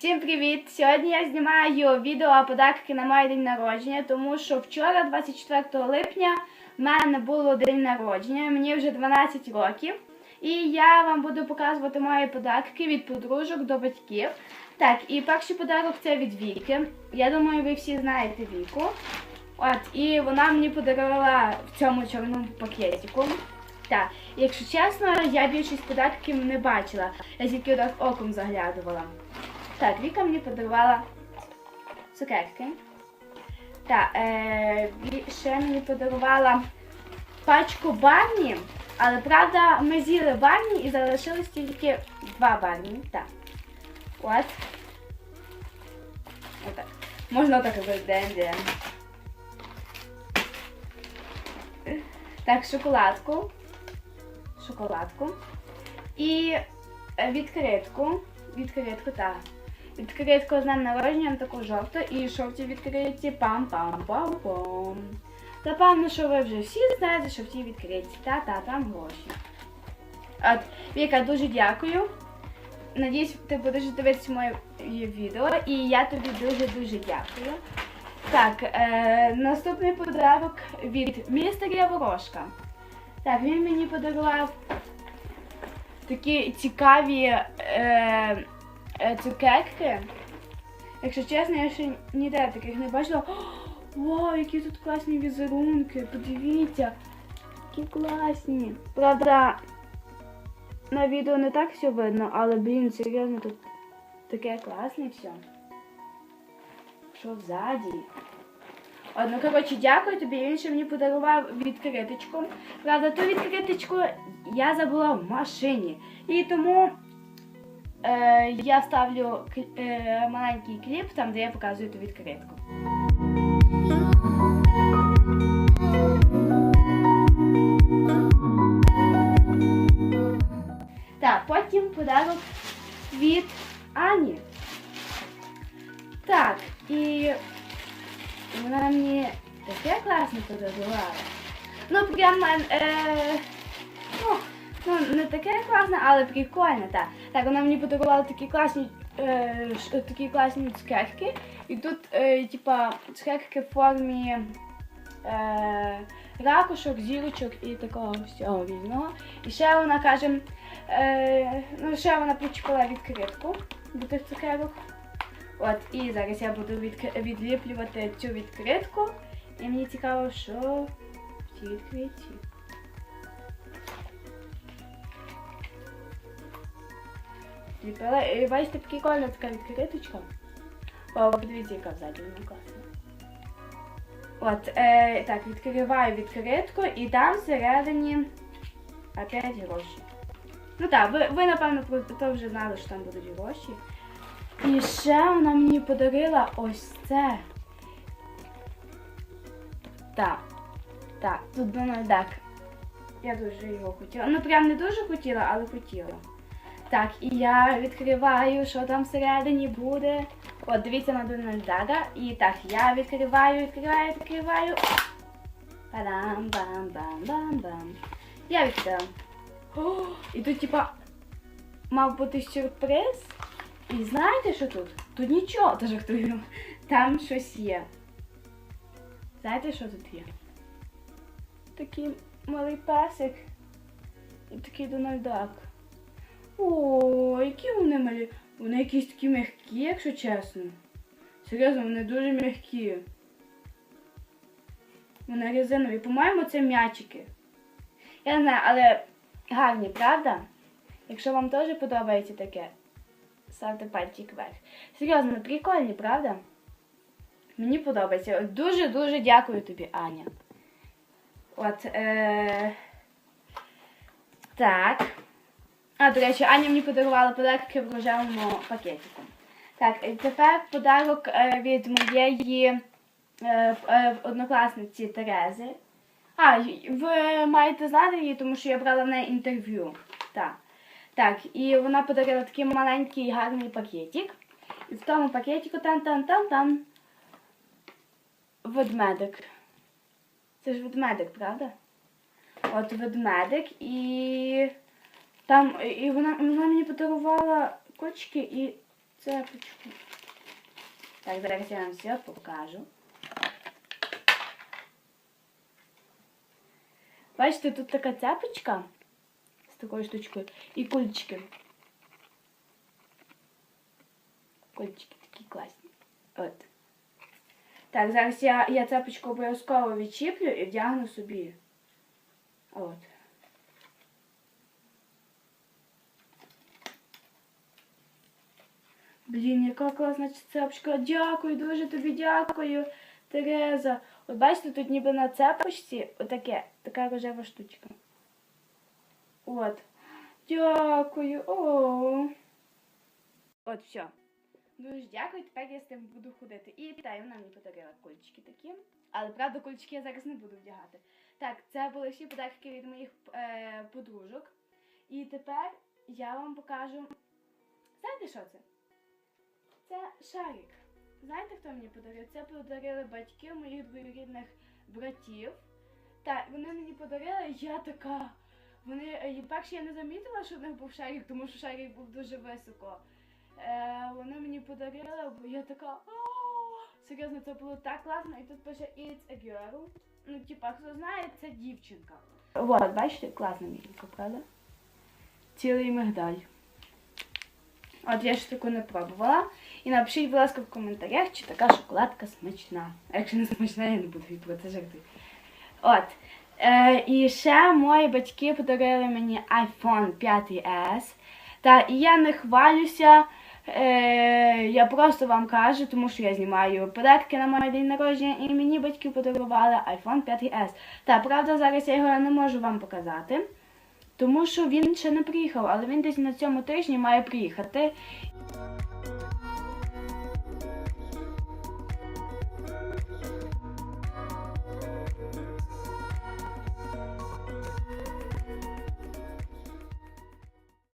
Всім привіт! Сьогодні я знімаю відео подарки на моє день народження, тому що вчора, 24 липня, в мене було день народження, мені вже 12 років. І я вам буду показувати мої подарки від подружок до батьків. Так, і перший подарок це від Віки. Я думаю, ви всі знаєте Віку. От, і вона мені подарувала в цьому чорному пакетику. Так, якщо чесно, я більшість подарків не бачила. Я тільки так оком заглядувала. Так, Віка мені подарувала цукерки. Так, е, ще мені подарувала пачку барні, але правда ми з'їли барні і залишилось тільки два барні. Так. От. Отак. Можна так робити. Так, шоколадку. Шоколадку. І е, відкритку. Відкритку, так. Відкритку з днем народження таку жовту і жовті відкриті пам-пам-пам-пам. Запевно, що ви вже всі знаєте, що в тій відкриті. Та-та, там гроші. От, Віка, дуже дякую. Надіюсь, ти будеш дивитися моє відео, і я тобі дуже-дуже дякую. Так, е, наступний подарок від містера Ворожка. Так, він мені подарував такі цікаві е, цукерки. Якщо чесно, я ще ніде таких не бачила. О, Вау, які тут класні візерунки! Подивіться, які класні. Правда, на відео не так все видно, але блін, серйозно, тут таке класне все. Що ззаді? Ну, коротше, дякую тобі. Він ще мені подарував відкриточку. Правда, ту відкриточку я забула в машині. І тому е, я ставлю е, маленький кліп, там, де я показую ту відкритку. Так, потім подарок від Ані. Так, і вона мені таке класне подарувала. Ну, прям, е, ну, ну, не таке класне, але прикольне, так. Так, вона мені подарувала такі класні, е, такі класні цукерки. І тут, е, типа, цукерки в формі е, ракушок, зірочок і такого всього різного. І ще вона каже, е, ну, ще вона причепила відкритку до тих цукерок. От, і зараз я буду відкри- відліплювати цю відкритку. І мені цікаво, що в цій відкритці. І бачите, прикольна така відкриточка. О, подивіться, яка взаді вона класна. От, е, так, відкриваю відкритку і там всередині опять гроші. Ну так, ви, ви напевно про вже знали, що там будуть гроші. І ще вона мені подарила ось це. Так. Так, тут Дональд Дак. Я дуже його хотіла. Ну прям не дуже хотіла, але хотіла. Так, і я відкриваю, що там всередині буде. От, дивіться на Дональд Дага. І так, я відкриваю, відкриваю, відкриваю. Падам, бам, бам, бам, бам. Я відкрила. О, і тут, типа, мав бути сюрприз. І знаєте, що тут? Тут нічого, жартую. Там щось є. Знаєте, що тут є? Такий малий песик і такий Дональдак. О, які вони малі. Вони якісь такі м'які, якщо чесно. Серйозно, вони дуже м'які. Вони резинові. По-моєму, це м'ячики. Я не знаю, але гарні, правда? Якщо вам теж подобається таке, ставте пальчик вверх. Серйозно, прикольні, правда? Мені подобається. Дуже-дуже дякую тобі, Аня. От, е... Так. А, до речі, Аня мені подарувала подарки в рожевому пакетику. Так, тепер подарок е, від моєї е, е, однокласниці Терези. А, ви маєте знати її, тому що я брала в неї інтерв'ю. Так. Так, і вона подарила такий маленький гарний пакетик. І в тому пакетику там-там-там-там ведмедик. Це ж ведмедик, правда? От ведмедик і там і вона, вона мені подарувала кочки і цепочку. Так, зараз я вам все покажу. Бачите, тут така цепочка з такою штучкою і кульчики. Кульчики такі класні. От. Так, зараз я, я цепочку обов'язково відчіплю і вдягну собі. От. Блін, яка класна цепочка. Дякую, дуже тобі дякую, Тереза. От бачите, тут ніби на цепочці отаке, така рожева штучка. От. Дякую. О. От все. Дуже дякую, тепер я з тим буду ходити. І вітаю, вона мені подарила кульчики такі. Але правда, кульчики я зараз не буду вдягати. Так, це були всі подарки від моїх е, подружок. І тепер я вам покажу. Знаєте, що це? Це шарик. Знаєте, хто мені подарив? Це подарили батьки моїх двоюрідних братів. Так, вони мені подарили, я така. Вони е, перше я не замітила, що в них був шарик, тому що шарик був дуже високо. Е, вони мені подарили, бо я така. Серйозно, це було так класно, і тут пише It's a girl. Ну, типа, хто знає, це дівчинка. Вот, бачите, класна міленька, правда? Цілий мигдаль. От я ж таку не пробувала. І напишіть, будь ласка, в коментарях, чи така шоколадка смачна. А якщо не смачна, я не буду її про. От. Е, і ще мої батьки подарили мені iPhone 5S. Та і я не хвалюся. Е, я просто вам кажу, тому що я знімаю подарки на мій день народження, і мені батьки подарували iPhone 5S. Та правда, зараз я його не можу вам показати тому що він ще не приїхав, але він десь на цьому тижні має приїхати.